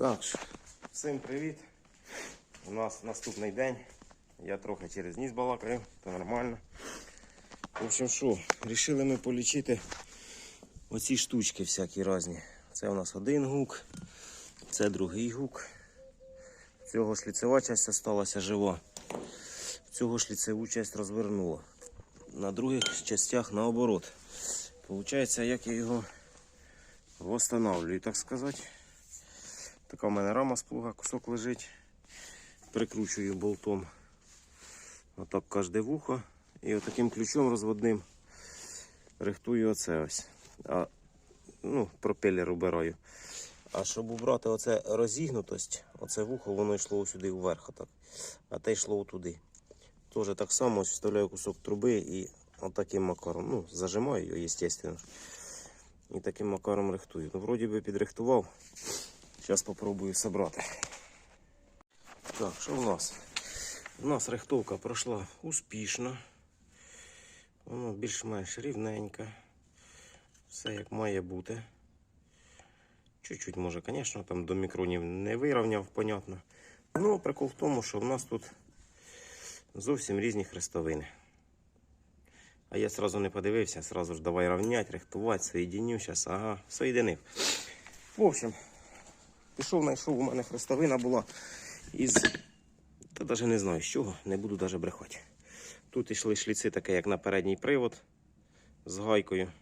Так, всім привіт. У нас наступний день. Я трохи через ніс балакаю, то нормально. В общем, що, рішили ми полічити оці штучки всякі різні. Це у нас один гук, це другий гук. Цього шліцева частина залишилася жива. Цього шліцеву часть розвернуло. На других частях наоборот. Получається, як я його восстанавливаю, так сказати. Така в мене рама з плуга, кусок лежить. Прикручую болтом. Отак кожне вухо. І отаким ключом розводним рихтую оце ось. А, ну, пропелер убираю. А щоб убрати оце розігнутость, оце вухо, воно йшло сюди вверх. Отак. А те йшло туди. Теж так само ось вставляю кусок труби і отаким макаром. Ну, зажимаю його, звісно. І таким макаром рихтую. Ну, вроді би підрихтував. Зараз спробую собрати. Так, що в нас? У нас рихтовка пройшла успішно. Воно більш-менш рівненько. Все як має бути. Чуть-чуть, може, звісно, там до мікронів не вирівняв, понятно. Ну, прикол в тому, що в нас тут зовсім різні хрестовини. А я сразу не подивився, сразу ж давай рівняти, рихтувати, соєдиню зараз. Ага, соєдинив. В общем, пішов, знайшов, у мене хрестовина була із. Та навіть не знаю з чого, не буду навіть брехати. Тут йшли шліци таке, як на передній привод з гайкою,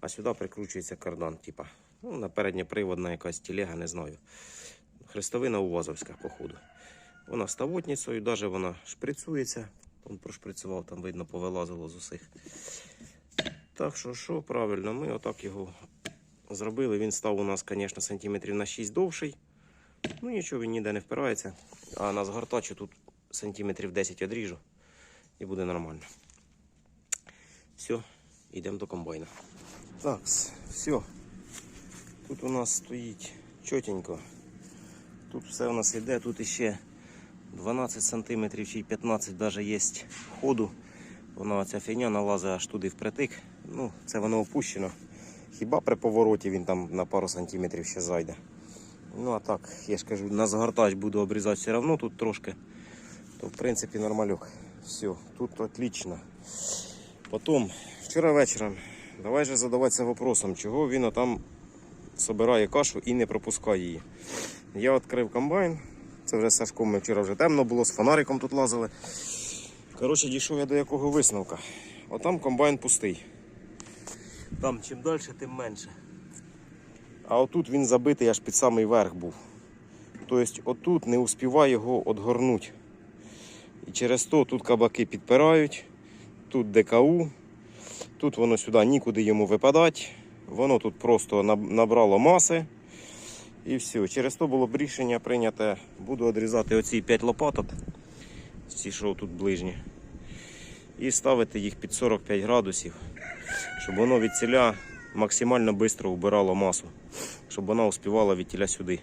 а сюди прикручується кардан, типа. Ну, на передньоприводна якась телега, не знаю. Хрестовина Увазовська, походу. Вона ставотницею, навіть вона шприцується. Он прошприцював, там видно, повилазило з усіх. Так що, що правильно, ми отак його зробили. Він став у нас, звісно, сантиметрів на 6 довший. Ну нічого, він ніде не впирається. А на згортачу тут сантиметрів 10 одріжу і буде нормально. Все, йдемо до комбайна. Так, все. Тут у нас стоїть чотенько. Тут все у нас йде, тут іще 12 сантиметрів чи й 15 навіть є ходу. Вона ця фігня налазить аж туди впритик. Ну, це воно опущено. Хіба при повороті він там на пару сантиметрів ще зайде. Ну а так, я ж кажу, на загортач буду обрізати все одно тут трошки. То в принципі нормальок. Все, тут отлично. Потім, вчора вечором, давай же задаватися вопросом, чого він там собирає кашу і не пропускає її. Я відкрив комбайн. Це вже Сашком ми вчора вже темно було, з фонариком тут лазили. Коротше, дійшов я до якого висновка. Отам комбайн пустий. Там чим далі, тим менше. А отут він забитий аж під самий верх був. Тобто отут не успіває його одгорнути. І через то тут кабаки підпирають, тут ДКУ, тут воно сюди нікуди йому випадати. Воно тут просто набрало маси. І все. Через то було б рішення прийняте. Буду відрізати оці 5 лопаток, ці, що тут ближні, і ставити їх під 45 градусів, щоб воно від ціля максимально швидко вбирало масу, щоб вона успівала від тіля сюди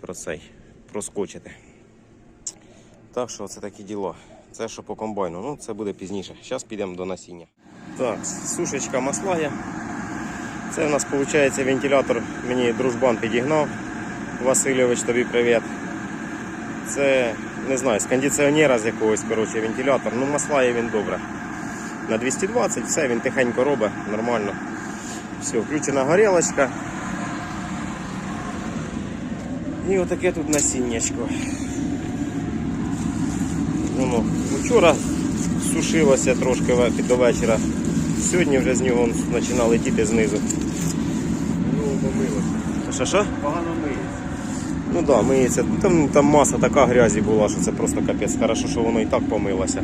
про цей, проскочити. Так що це такі діла. Це що по комбайну, ну це буде пізніше. Зараз підемо до насіння. Так, сушечка масла є. Це у нас виходить вентилятор, мені дружбан підігнав. Васильович, тобі привіт. Це не знаю, з кондиціонера з якогось коротше, вентилятор. Ну, масла є він добре. На 220, все, він тихенько робить, нормально. Все, включена горілочка. І отаке тут насіннячко. Воно вчора сушилося трошки до вечора. Сьогодні вже з нього он починав летіти знизу. Ну, помилося. Що що? Погано миється. Ну да, миється. Там, там маса така грязі була, що це просто капець. Хорошо, що воно і так помилося.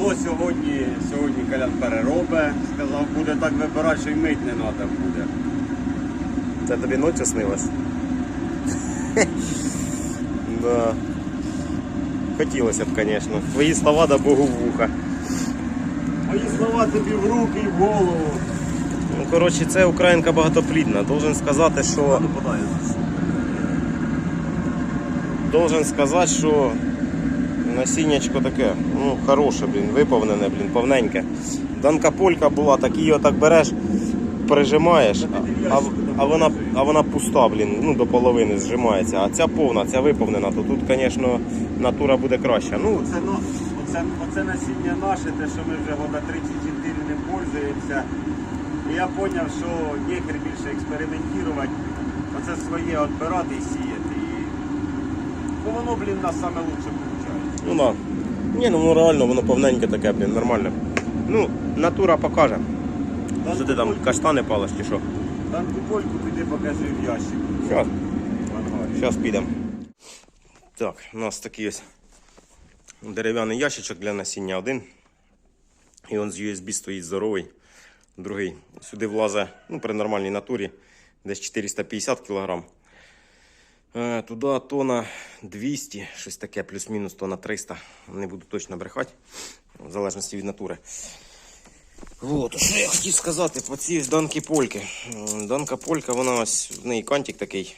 Ну, сьогодні, сьогодні Колян переробить, сказав, буде так вибирати, що й мить не треба буде. Це тобі ночі снилось? да. Хотілося б, звісно. Твої слова да Богу в вуха. Мої слова тобі в руки і в голову. Ну, коротше, це українка багатоплідна. Должен сказати, що. Должен сказати, що насіннячко таке, ну, хороше, блін, виповнене, блін, повненьке. Данка полька була, так її отак береш, прижимаєш, а, а, а вона, а вона пуста, блін, ну до половини зжимається. А ця повна, ця виповнена, то тут, звісно, натура буде краща. Ну, Оце, ну, оце, оце насіння наше, те, що ми вже года 34 ним пользуємося. І я зрозумів, що нехер більше експериментувати, оце своє відбирати і сіяти. І... Бо воно, блін, нас саме лучше. Ну да. Ні, ну реально, воно повненьке таке, блін, нормальне. Ну, натура покаже. Що ти там, каштани палиш чи що? Данку польку піди покажи в ящику. Щас. в ангарі. Зараз підемо. Так, у нас такий ось дерев'яний ящичок для насіння один. І він з USB стоїть здоровий. Другий сюди влазить ну, при нормальній натурі десь 450 кг. Е, туди тона 200, щось таке, плюс-мінус тона 300. Не буду точно брехати, в залежності від натури. От, що я хотів сказати по цій данки польки. Данка полька, вона ось в неї кантик такий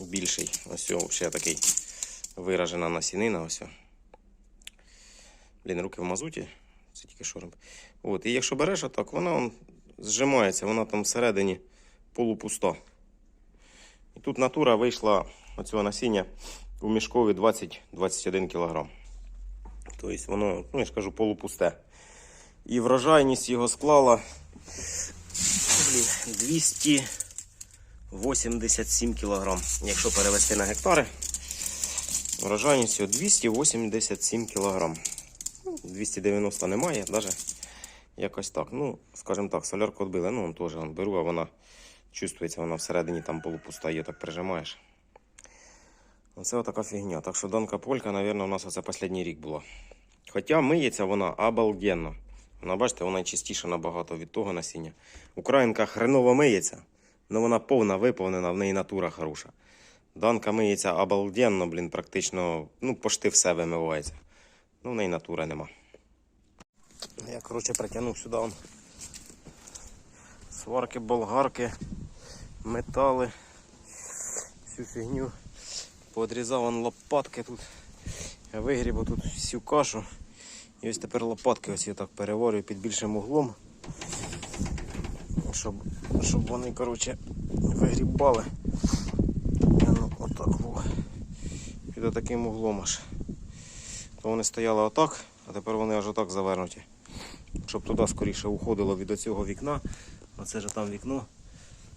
більший. Ось ще такий виражена насінина. Ось. Блін, руки в мазуті. Це тільки робить. От, і якщо береш отак, вона он, зжимається, вона там всередині полупуста. І тут натура вийшла оцього насіння у мішкові 20-21 кг. Тобто воно, ну я ж кажу, полупусте. І врожайність його склала 287 кг. Якщо перевести на гектари, врожайність його 287 кг. Ну, 290 немає, навіть якось так. Ну, скажімо так, солярку відбили. Ну, он теж беру, а вона чувствується, вона всередині там полупуста, її так прижимаєш. Оце отака фігня. Так що Донка Полька, мабуть, у нас оце останній рік була. Хоча миється вона обалденно. Вона, бачите, вона чистіша набагато від того насіння. Українка хреново миється, але вона повна виповнена, в неї натура хороша. Данка миється обалденно, блін, практично, ну, пошти все вимивається. Ну, в неї натури нема. Я, коротше, притягнув сюди он. сварки, болгарки, метали, всю фігню. Подрізав он лопатки тут. Я вигріб тут всю кашу. І ось тепер лопатки ось я так переворюю під більшим углом. Щоб, щоб вони, коротше, вигрібали. Ну, отак. Під таким углом аж. То вони стояли отак, а тепер вони аж отак завернуті. Щоб туди скоріше уходило від оцього вікна. Оце ж там вікно.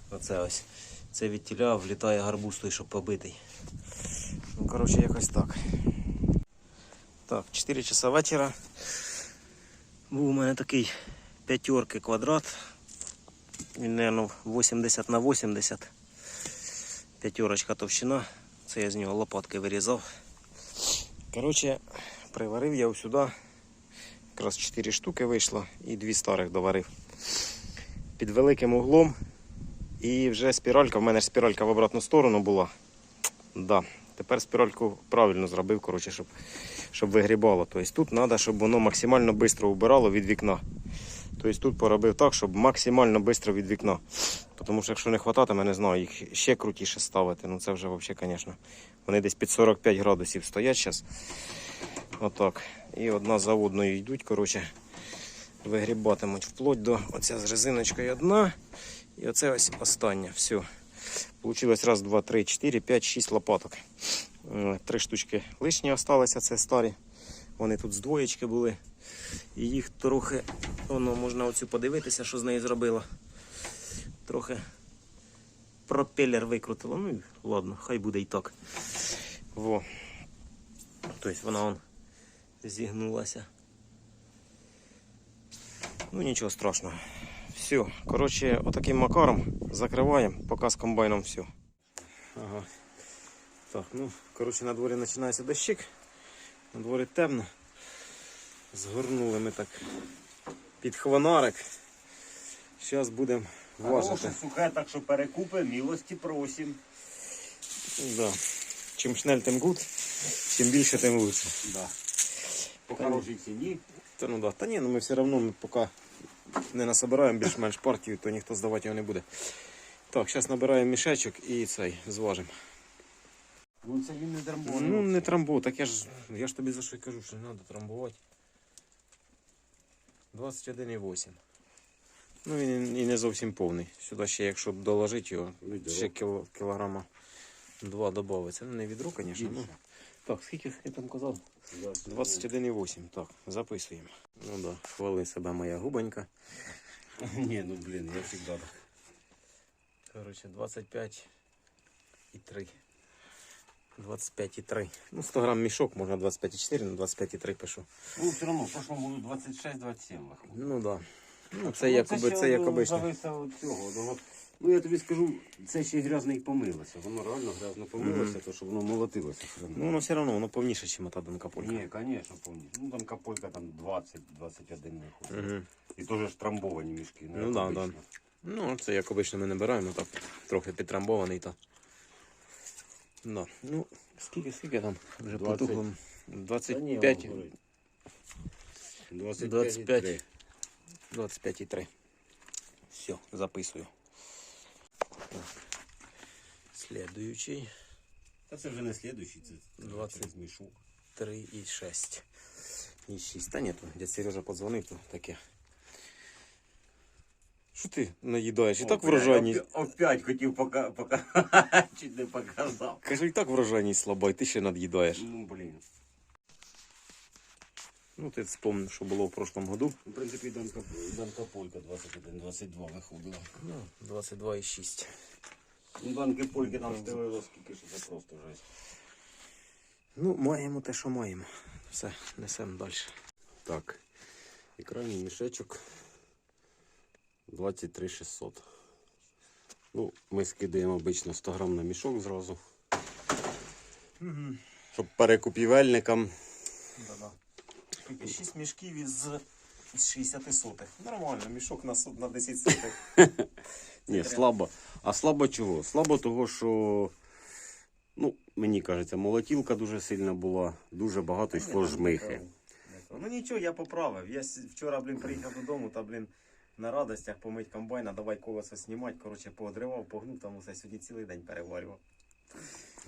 Оце ось. Це від тіля влітає гарбуз той, щоб побитий. Ну, коротше, якось так. Так, 4 часа вечора. Був у мене такий п'ятерки квадрат. Він, мабуть, 80 на 80. П'ятерочка товщина. Це я з нього лопатки вирізав. Коротше, приварив я ось сюди. Якраз 4 штуки вийшло і дві старих доварив. Під великим углом. І вже спіралька, в мене ж спіралька в обратну сторону була. Да. Тепер спіральку правильно зробив, коротше, щоб, щоб вигрібало. Тобто тут треба, щоб воно максимально швидко убирало від вікна. Тобто тут поробив так, щоб максимально швидко від вікна. Тому що якщо не вистачатиме, не знаю, їх ще крутіше ставити. Ну це вже взагалі, звісно. Вони десь під 45 градусів стоять зараз. Отак. І одна за одною йдуть, коротше, вигрібатимуть вплоть до оця з резиночкою одна. І оце ось остання. Все. Получилось раз, два, три, чотири, п'ять, шість лопаток. Е, Три штучки лишні залишилися, це старі. Вони тут з двоєчки були. І їх трохи, воно можна оцю подивитися, що з нею зробило. Трохи пропелер викрутило. Ну ладно, хай буде і так. Во. Тобто вона он зігнулася. Ну нічого страшного. Все, коротше, отаким макаром закриваємо, поки з комбайном все. Ага. Так, ну, коротше, на дворі починається дощик. На дворі темно. Згорнули ми так під хвонарик. Зараз будемо Хороше сухе, так що перекупи, милості просим. Да. Чим шнель, тим гуд, чим більше, тим лучше. Да. По хорошій ціні. Та ну да. Та ні, ну ми все одно ми поки не насобираємо більш-менш партію, то ніхто здавати його не буде. Так, зараз набираємо мішечок і цей зважимо. Ну це він не дермоний. Ну не трамбу, так я ж я ж тобі за що кажу, що не треба трамбувати. 21,8. Ну він і не зовсім повний. Сюди ще, якщо доложити його, Відро. ще кіл, кілограма два додається. Ну не відро, звісно. Так, скільки я там казав? 21,8. Так, записуємо. Ну да, хвали себе моя губонька. Ні, ну блін, я завжди так. Коротше, 25 і 3. 25 і 3. Ну, 100 грам мішок, можна 25,4, на 25 і 3 пишу. Ну, все одно, в прошлому году 26-27 виходить. Ну да. Ну, це якоби, це як обично. Зависа цього. Ну, от, ну, я тобі скажу, це ще й грязно і помилося. Воно реально грязно помилося, то що воно молотилося. все одно. Ну, воно все одно, воно повніше, ніж та донка полька. Ні, звісно, помню. Ну там каполька там 20-21 виходить. Угу. І теж трамбовані мішки. не Ну як да, обично. да. Ну, це як обично ми не беремо, так трохи підтрамбований то. Да. Ну, скільки, скільки там вже 20. потухло? Та ні, 25, воно горить. 25. 25. 25 і 3. Все, записую. Так. Слідуючий Та це вже не слідуючий, це 20. через мішок. 3 і 6. І 6. Та ні, то дядь Сережа подзвонив, то таке. Що ти наїдаєш? І так врожайність. Опять хотів пока, пока... чуть не показав. Кажу, і так врожайність слаба, і ти ще над'їдаєш. Ну, блін. Ну, ти вспомнив, що було в прошлому году. В принципі, Данка, Данка Полька 21-22 виходила. Ну, 22,6. Ну, Данки Польки там стелило скільки, що це просто жесть. Ну, маємо те, що маємо. Все, несемо далі. Так, і крайній мішечок 23 600. Ну, ми скидаємо обично 100 грам на мішок зразу. Щоб перекупівельникам. Да-да. 6 мішків із, із 60 сотих. Нормально, мішок на, сот- на 10 сотих. Ні, слабо. А слабо чого? Слабо того, що, ну, мені кажеться, молотілка дуже сильна була, дуже багато йшло жмихи. Ну нічого, я поправив. Я с- вчора, блін, приїхав додому та, блін, на радостях помить комбайна, давай колесо знімати. Коротше, поодривав, погнув там усе. Сьогодні цілий день переварював.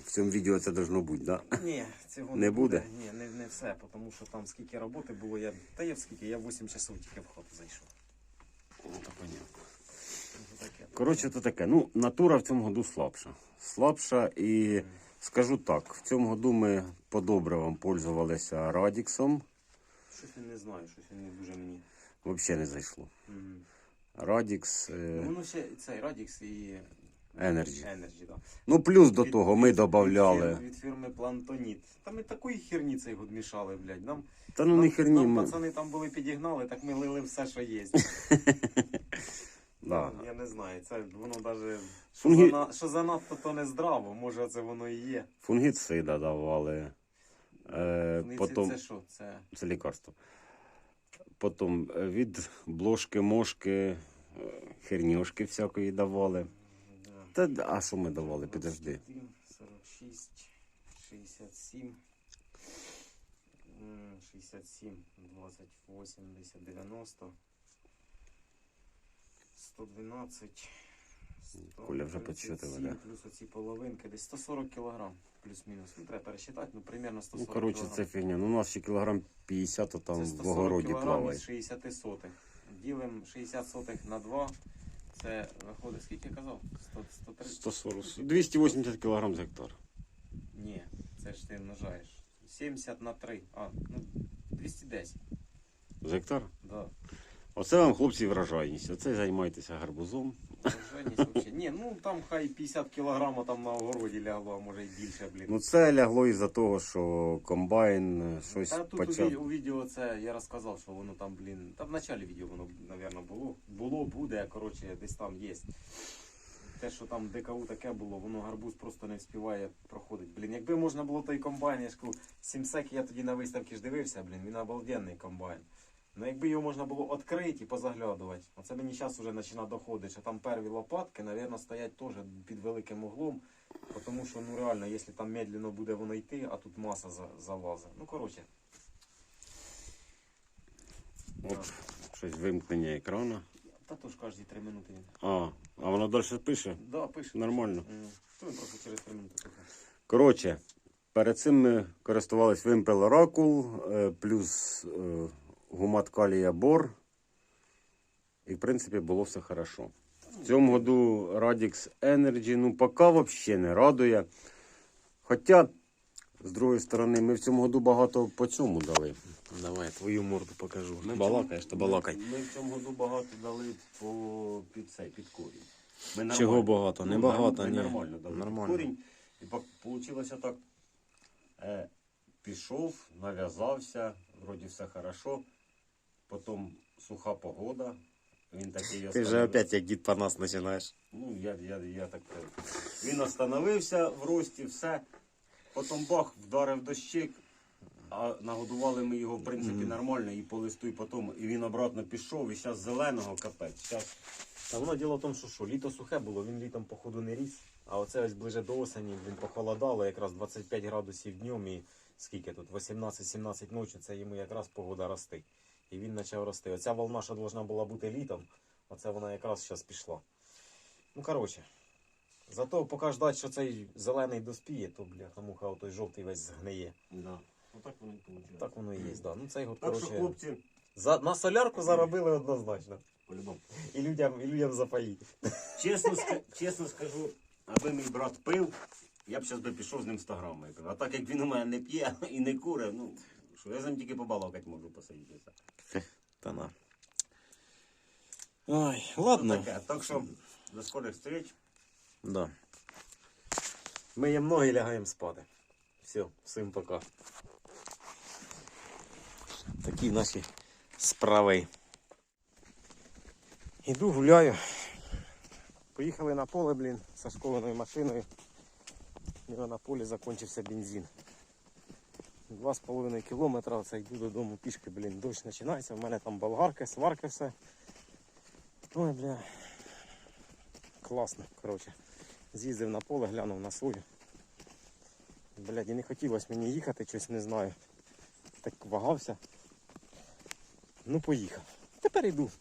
В цьому відео це должно бути, так? Да? Ні, цього Не буде? Ні, не, не все, тому що там скільки роботи було, я. Та я скільки, я 8 часов тільки в хату зайшов. Ну, то понятно. Ну. Коротше, то таке. Ну, натура в цьому году слабша. Слабша і скажу так, в цьому году ми по добривам пользувалися Радіксом. Щось я не знаю, щось він не дуже мені. Взагалі не зайшло. Радікс Ну, е, воно ще цей Радікс і Energy. Energy, да. Ну, плюс до Від- того ми від- додавали. Від, фірми- від фірми Плантоніт. Там і такої херні цей год мішали, блядь. Нам, Та ну не нам, херні. нам Ми... пацани там були підігнали, так ми лили все, що є. Да. Ну, я не знаю, це воно навіть. Що, Фунги- зана- що занадто, то не здраво, може це воно і є. Фунгіцида давали. Е, Вони потом... Це, що? Це Це лікарство. Потім е, від бложки, мошки, е, херньошки всякої давали. Та а що ми давали? Підожди. 21, 46, 67, 67, 20, 80, 90, 112, Коля вже 137, підсчитував, да? Плюс оці половинки, десь 140 кілограм, плюс-мінус. Ну, треба пересчитати, ну, примерно 140 Ну, коротше, кілограм. це фігня. Ну, у нас ще кілограм 50, то там в 140 огороді кілограм плаває. із 60 сотих. Ділимо 60 сотих на 2. Це виходить, скільки я казав? 100, 130? 140. 280 кілограм з гектар. Ні, це ж ти множаєш. 70 на 3. А, ну 210. За гектар? Да. Оце вам, хлопці, вражайність. Оце займайтеся гарбузом. Вообще. Ні, ну там хай 50 кілограм там на огороді лягло, а може й більше, блін. Ну це лягло із-за того, що комбайн е, щось Та тут у, почав. у відео це я розказав, що воно там, блін. Там в началі відео воно, мабуть, було. Було, буде, коротше, десь там є. Те, що там ДКУ таке було, воно гарбуз просто не вспіває проходить. Блін, якби можна було той комбайн, я ж кажу, Сімсек я тоді на виставці ж дивився, блін, він обалденний комбайн. Ну якби його можна було відкрити і позаглядувати, оце мені зараз вже починає доходити, що там перві лопатки, мабуть, стоять теж під великим углом, тому що ну реально, якщо там медленно буде воно йти, а тут маса залазить. Ну коротше. Оп, щось вимкнення екрану. Та то ж кожні три минути він. А, а воно далі пише? Да, пише. Нормально. М. Він просто через три минути слухає. Коротше, перед цим ми користувались Вимпел Оракул, е, плюс е, гумат калія бор. І в принципі було все хорошо. В цьому году Radix Energy, ну поки взагалі не радує. Хоча, з другої сторони, ми в цьому году багато по цьому дали. Давай, твою морду покажу. Ми в Балакаєш, то балакай. Ми, ми в цьому году багато дали по під цей, під корінь. Ми Чого багато? Не Ну, багато, ми ні. Нормально дали Нормально. під корінь. І вийшло так. Е, пішов, нав'язався, вроді все хорошо. Потім суха погода. Він такий Ти вже опять як дід по нас починаєш. Ну, я, я, я так. Він остановився в рості, все. Потім бах, вдарив дощик, а нагодували ми його, в принципі, нормально, і по листу, і потім. І він обратно пішов, і зараз зеленого капець. Зараз Та воно діло в тому, що що літо сухе було, він літом походу не ріс. А оце ось ближе до осені він похолодало, якраз 25 градусів днем і скільки тут, 18-17 ночі, це йому якраз погода рости. І він почав рости. Оця волна, що должна була бути літом, оце вона якраз зараз пішла. Ну, коротше. Зато поки ждать, що цей зелений доспіє, то бляха муха, той жовтий весь згниє. Да. Отак воно і вийшло. Так воно і є, да. Ну цей год, Так що, коротше, хлопці, за, на солярку заробили однозначно. по-любому. І людям, і людям запаїть. Чесно, ска- чесно скажу, аби мій брат пив, я б зараз би пішов з ним 100 грам. А так як він у мене не п'є і не куре, ну що я з ним тільки побалакати можу посидіти. і все. Та на. Ой, Ну, ладно. таке. Так що до скорих встреч. Да. Миємо ноги і лягаємо спати. Все, всім пока. Такі наші справи. Іду гуляю. Поїхали на поле, блін, зі школеною машиною. Нього на полі закінчився бензин. Два з половиною кілометра, оце йду додому пішки, блін, дощ починається, в мене там болгарка, сварка все. Ой, бля. Класно, коротше. З'їздив на поле, глянув на сою. Блядь, і не хотілося мені їхати, щось не знаю. Так вагався. Ну поїхав. Тепер йду.